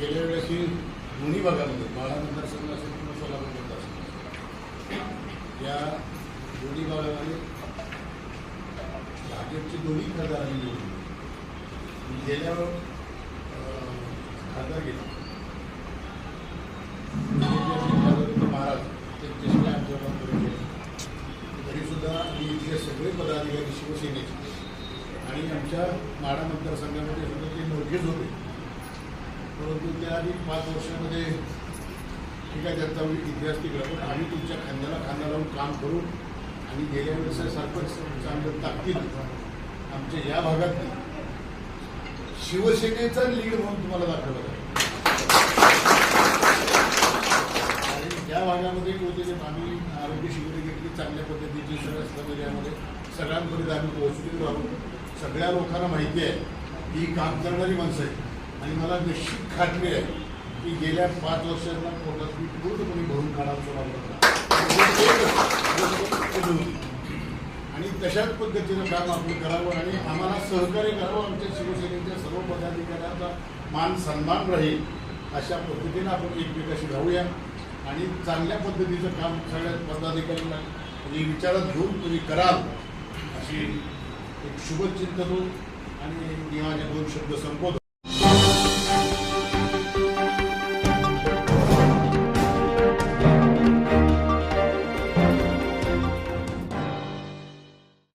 गेल्या वेळेस ही दोन्ही भागामध्ये माळा मतदारसंघ असेल किंवा सोलापूर मतदारसंघ. या दोन्ही भागामध्ये भाजपची दोन्ही खासदारांनी निवडून दिली. गेल्या खासदार गेला. महाराज त्यांच्याशी आमच्या केले तरीसुद्धा आम्ही इथले सगळे पदाधिकारी शिवसेनेचे. आणि आमच्या माडा मतदारसंघामध्ये सुद्धा ते मोठेच होते परंतु त्या आधी पाच वर्षामध्ये ठीक आहे त्यांचा इतिहास तिकडं पण आम्ही तुमच्या खांद्याला खांदा लावून काम करू आणि गेल्या वेळेस चांगलं ताकदीत आमच्या या भागात शिवसेनेचा लीड म्हणून तुम्हाला दाखवलं आहे आणि या भागामध्ये होते आम्ही आरोग्य शिबिरे घेतली चांगल्या पद्धतीची सगळ्या स्लम सगळ्यांपर्यंत आम्ही पोहोचलेलो आहोत. सगळ्या लोकांना माहिती आहे ही काम करणारी माणसं आहेत. आणि मला निश्चित खात्री आहे की गेल्या पाच वर्षांना पोटात मी पूर्णपणे भरून काढावं आणि तशाच पद्धतीनं काम आपण करावं आणि आम्हाला सहकार्य करावं आमच्या शिवसेनेच्या सर्व पदाधिकाऱ्यांचा मान सन्मान राहील अशा पद्धतीनं आपण एकमेकाशी राहूया. आणि चांगल्या पद्धतीचं काम सगळ्या पदाधिकाऱ्यांना म्हणजे विचारात घेऊन तुम्ही कराल अशी एक शुभचिंतन आणि मी दोन शब्द संपवतो